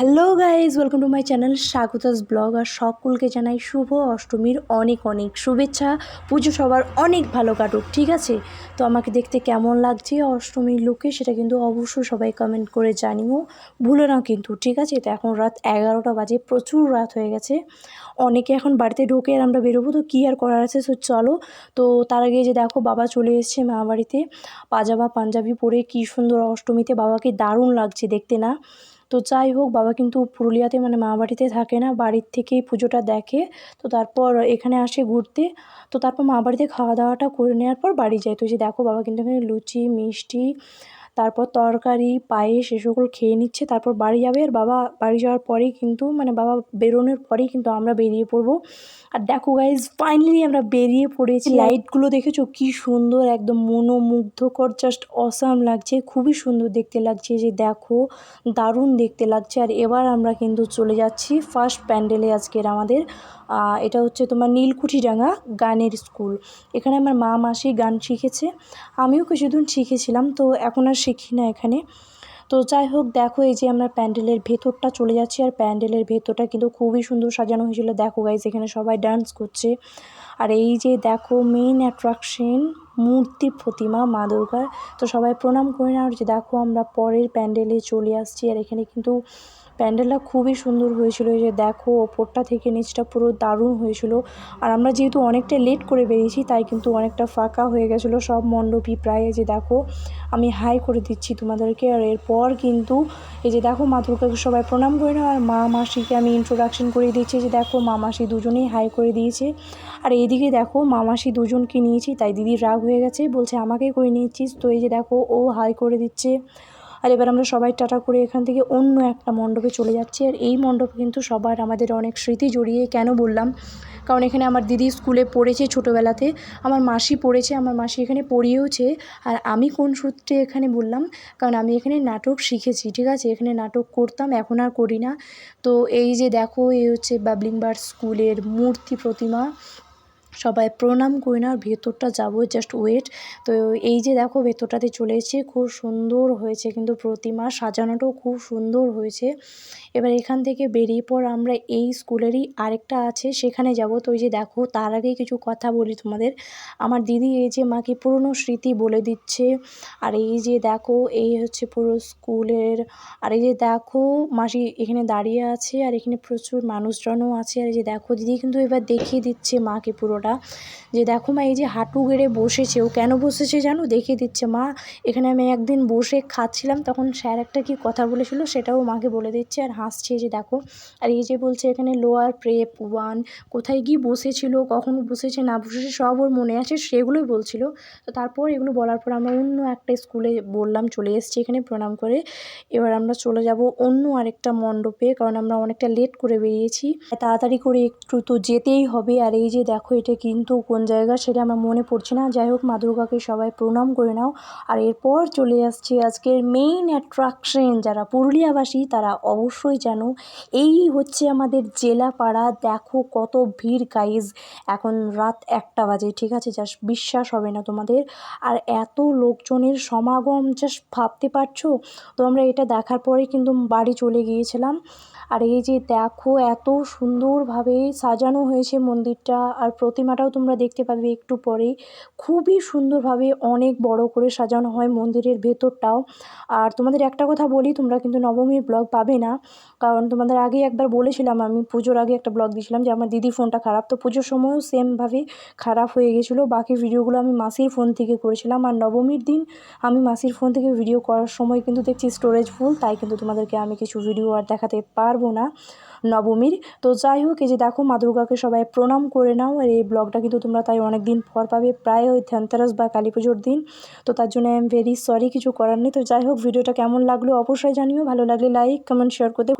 Hello guys welcome to my channel স্বাগতাস blog আর সকলকে জানাই শুভ অষ্টমীর অনেক অনেক শুভেচ্ছা, পুজো সবার অনেক ভালো কাটুক, ঠিক আছে? তো আমাকে দেখতে কেমন লাগছে অষ্টমীর লুকে সেটা কিন্তু অবশ্যই সবাই কমেন্ট করে জানিও, ভুলো নাও কিন্তু, ঠিক আছে? তো এখন রাত এগারোটা বাজে, প্রচুর রাত হয়ে গেছে। অনেকে এখন বাড়িতে ঢোকে আর আমরা বেরোবো, তো কী আর করার আছে? সো চলো, তো তার আগে যে দেখো, বাবা চলে এসছে মা বাড়িতে, পাজামা, পাঞ্জাবি পরে কী সুন্দর অষ্টমীতে বাবাকে দারুণ লাগছে দেখতে না? তো যাই হোক, বাবা কিন্তু পুরুলিয়াতে মানে মা বাড়িতে থাকে না, বাড়ির থেকেই পুজোটা দেখে। তো তারপর এখানে আসে ঘুরতে। তো তারপর মা বাড়িতে খাওয়া দাওয়াটা করে নেওয়ার পর বাড়ি যায়। তো যে দেখো, বাবা কিন্তু এখানে লুচি, মিষ্টি তারপর তরকারি পায়েস এসবগুলো খেয়ে নিচ্ছে তারপর বাড়ি যাবে। আর বাবা বাড়ি যাওয়ার পরেই কিন্তু মানে বাবা বেরোনোর পরেই কিন্তু আমরা বেরিয়ে পড়ব। আর দেখো গাইজ ফাইনালি আমরা বেরিয়ে পড়েছি। লাইটগুলো দেখেছ? কি সুন্দর একদম মনোমুগ্ধকর জাস্ট অসাম লাগছে। খুবই সুন্দর দেখতে লাগছে যে দেখো দারুণ দেখতে লাগছে। আর এবার আমরা কিন্তু চলে যাচ্ছি ফার্স্ট প্যান্ডেলে আজকের আমাদের। এটা হচ্ছে তোমার নীলকুঠিডাঙ্গা গানের স্কুল। এখানে আমার মা মাসি গান শিখেছে। আমিও কিছুদিন শিখেছিলাম, তো এখন আর শিখি না এখানে। তো যাই হোক, দেখো এই যে আমরা প্যান্ডেলের ভেতরটা চলে যাচ্ছি, আর প্যান্ডেলের ভেতরটা কিন্তু খুবই সুন্দর সাজানো হয়েছিল। দেখো গাইজ এখানে সবাই ডান্স করছে। আর এই যে দেখো মেইন অ্যাট্রাকশন মূর্তি প্রতিমা মা দুর্গার। তো সবাই প্রণাম করে নেওয়ার যে দেখো আমরা পরের প্যান্ডেলে চলে আসছি, আর এখানে কিন্তু প্যান্ডেলটা খুবই সুন্দর হয়েছিল যে দেখো, ওপরটা থেকে নিচটা পুরো দারুণ হয়েছিল। আর আমরা যেহেতু অনেকটা লেট করে বেরিয়েছি, তাই কিন্তু অনেকটা ফাঁকা হয়ে গেছিল সব মণ্ডপই প্রায়। যে দেখো, আমি হাই করে দিচ্ছি তোমাদেরকে। আর এরপর কিন্তু এই যে দেখো, মা দুর্গাকে সবাই প্রণাম করে নাও। আর মা মাসিকে আমি ইন্ট্রোডাকশন করে দিচ্ছি। যে দেখো, মা মাসি দুজনেই হাই করে দিয়েছে। আর এইদিকে দেখো, মা মাসি দুজনকে নিয়েছি, তাই দিদির রাগ হয়ে গেছে। বলছে আমাকে করে নিয়েছিস তো এই যে দেখো, ও হাই করে দিচ্ছে। আর এবার আমরা সবাই টাটা করে এখান থেকে অন্য একটা মণ্ডপে চলে যাচ্ছি। আর এই মণ্ডপে কিন্তু সবার আমাদের অনেক স্মৃতি জড়িয়ে কেন বললাম? কারণ এখানে আমার দিদি স্কুলে পড়েছে ছোটোবেলাতে, আমার মাসি পড়েছে, আমার মাসি এখানে পড়িয়েওছে। আর আমি কোন সূত্রে এখানে বললাম? কারণ আমি এখানে নাটক শিখেছি, ঠিক আছে? এখানে নাটক করতাম, এখন আর করি না। তো এই যে দেখো, এই হচ্ছে বাবলিং বার স্কুলের মূর্তি প্রতিমা। সবাই প্রণাম করে না ভেতরটা যাব জাস্ট ওয়েট তো এই যে দেখো ভেতরটাতে চলে এসেছি, খুব সুন্দর হয়েছে কিন্তু প্রতিমা, সাজানোটাও খুব সুন্দর হয়েছে। এবার এখান থেকে বেরিয়ে পর আমরা এই স্কুলেরই আরেকটা আছে, সেখানে যাব। তো ওই যে দেখো, তার আগে কিছু কথা বলি তোমাদের। আমার দিদি এই যে মাকে পুরনো স্মৃতি বলে দিচ্ছে, আর এই যে দেখো, এই হচ্ছে পুরো স্কুলের, আর এই যে দেখো, মাসি এখানে দাঁড়িয়ে আছে, আর এখানে প্রচুর মানুষজনও আছে। আর এই যে দেখো, দিদি কিন্তু এবার দেখিয়ে দিচ্ছে মাকে পুরোটা। যে দেখো মা, এই যে হাঁটু গেড়ে বসেছে, ও কেন বসেছে জানো? দেখিয়ে দিচ্ছে, মা, এখানে আমি একদিন বসে খাচ্ছিলাম, তখন স্যার একটা কি কথা বলেছিল, সেটাও মাকে বলে দিচ্ছে আর হাসছে যে দেখো, আর এই যে বলছে এখানে লোয়ার প্রেপ ওয়ান, কোথায় গিয়ে বসেছিল, কখন বসেছে, না বসেছে, সব ওর মনে আছে, সেগুলোই বলছিল। তো তারপর এগুলো বলার পর আমরা অন্য একটা স্কুলে বললাম, চলে এসেছি এখানে প্রণাম করে। এবার আমরা চলে যাব অন্য আরেকটা মণ্ডপে, কারণ আমরা অনেকটা লেট করে বেরিয়েছি। তাড়াতাড়ি করে একটু তো যেতেই হবে, আর এই যে দেখো, এটা কিন্তু কোন জায়গা সেটা আমার মনে পড়ছে না। যাই হোক, মা দুর্গাকে সবাই প্রণাম করে নাও। আর এরপর চলে আসছে আজকের মেইন অ্যাট্রাকশন যারা পুরুলিয়াবাসী, তারা অবশ্যই জানো, এই হচ্ছে আমাদের জেলাপাড়া। দেখো কত ভিড় গাইজ এখন রাত একটা বাজে, ঠিক আছে? জাস্ট বিশ্বাস হবে না তোমাদের। আর এত লোকজনের সমাগম জাস্ট ভাবতে পারছ? তো আমরা এটা দেখার পরে কিন্তু বাড়ি চলে গিয়েছিলাম। আর এই যে দেখো, এত সুন্দরভাবে সাজানো হয়েছে মন্দিরটা আর প্রতিমাটাও তোমরা দেখতে পাবে একটু পরেই। খুবই সুন্দরভাবে অনেক বড় করে সাজানো হয় মন্দিরের ভেতরটাও। আর তোমাদের একটা কথা বলি, তোমরা কিন্তু নবমীর ব্লগ পাবে না। কারণ তোমাদের আগে একবার বলেছিলাম আমি, পুজোর আগে একটা ব্লগ দিয়েছিলাম যে আমার দিদি ফোনটা খারাপ। তো পুজোর সময়ও সেমভাবে খারাপ হয়ে গেছিল। বাকি ভিডিওগুলো আমি মাসির ফোন থেকে করেছিলাম। আর নবমীর দিন আমি মাসির ফোন থেকে ভিডিও করার সময় কিন্তু দেখছি স্টোরেজ ফুল তাই কিন্তু তোমাদেরকে আমি কিছু ভিডিও আর দেখাতে পারব না নবমীর। তো যাই হোক, এই যে দেখো মা দুর্গাকে সবাই প্রণাম করে নাও। আর এই ব্লগটা কিন্তু তোমরা তাই অনেক দিন পর পাবে, প্রায় ওই ধ্যানতেরাস বা কালী পুজোর দিন। তো তার জন্য আই এম ভেরি সরি কিছু করার নেই। তো যাই হোক, ভিডিওটা কেমন লাগল অবশ্যই জানিও। ভালো লাগলে লাইক কমেন্ট শেয়ার করতে